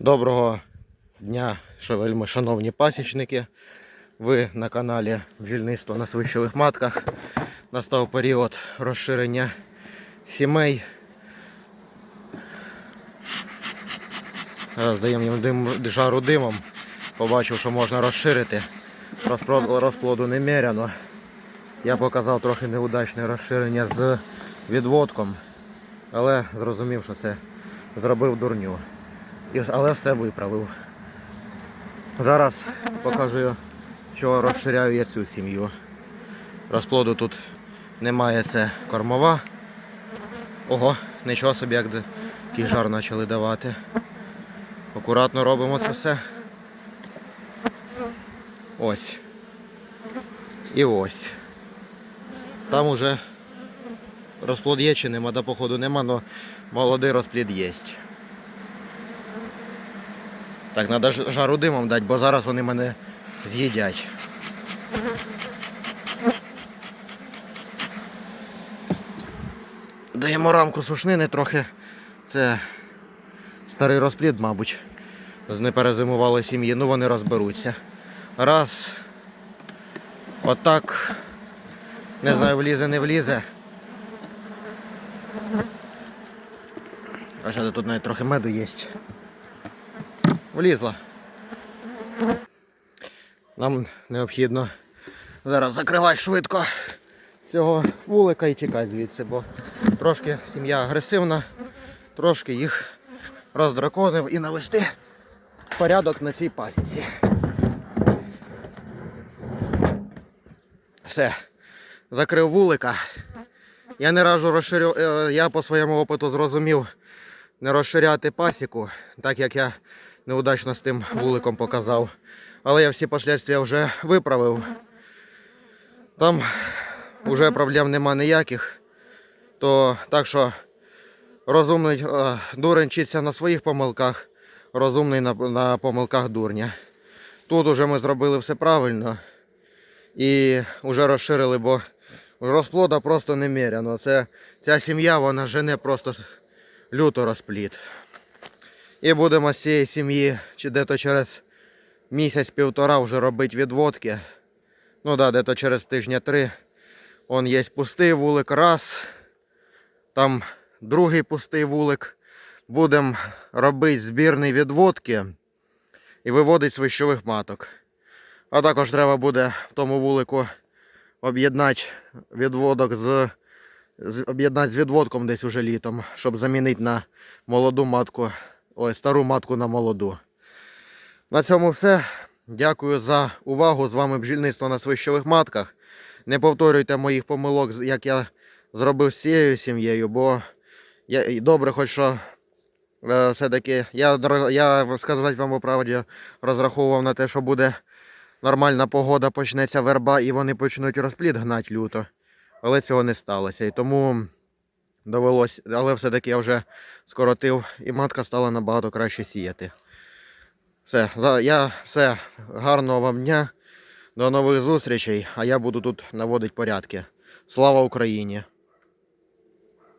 Доброго дня, шевельми, шановні пасічники. Ви на каналі бджільництво на свищових матках. Настав період розширення сімей. Е, Здаємо їм дим, жару димом. Побачив, що можна розширити. Розплод- Розплоду немеряно. Я показав трохи неудачне розширення з відводком, але зрозумів, що це зробив дурню. Але все виправив. Зараз покажу, що розширяю я цю сім'ю. Розплоду тут немає, це кормова. Ого, нічого собі, як який жар почали давати. Акуратно робимо це все. Ось. І ось. Там уже розплод є чи нема, до походу нема, але молодий розплід є. Так, треба жару димом дати, бо зараз вони мене з'їдять. Даємо рамку сушнини трохи. Це старий розплід, мабуть. З сім'ї, ну вони розберуться. Раз. Отак. Не знаю, влізе, не влізе. А ще тут навіть трохи меду є. Влізла. Нам необхідно зараз закривати швидко цього вулика і тікати звідси, бо трошки сім'я агресивна, трошки їх роздраконив і навести порядок на цій пасіці. Все, закрив вулика. Я не раджу розширю, е, я по своєму опиту зрозумів не розширяти пасіку, так як я неудачно з тим вуликом показав. Але я всі последствия вже виправив. Там вже проблем нема ніяких. То так що розумний е, дурень вчиться на своїх помилках, розумний на, на помилках дурня. Тут уже ми зробили все правильно і вже розширили, бо розплода просто немеряно. Це, ця сім'я вона жене просто люто розплід. І будемо з цієї сім'ї чи дето через місяць-півтора вже робити відводки. Ну да, дето через тижня три. Он є пустий вулик, раз. Там другий пустий вулик. Будемо робити збірні відводки і виводити свищових маток. А також треба буде в тому вулику об'єднати відводок з, з об'єднати з відводком десь уже літом, щоб замінити на молоду матку, ой, стару матку на молоду. На цьому все. Дякую за увагу. З вами бджільництво на свищових матках. Не повторюйте моїх помилок, як я зробив з цією сім'єю, бо я, добре, хоч що е, все-таки я, я сказати вам по правді розраховував на те, що буде нормальна погода, почнеться верба і вони почнуть розплід гнати люто. Але цього не сталося. І тому довелось, але все-таки я вже скоротив і матка стала набагато краще сіяти. Все, я все, гарного вам дня, до нових зустрічей, а я буду тут наводити порядки. Слава Україні!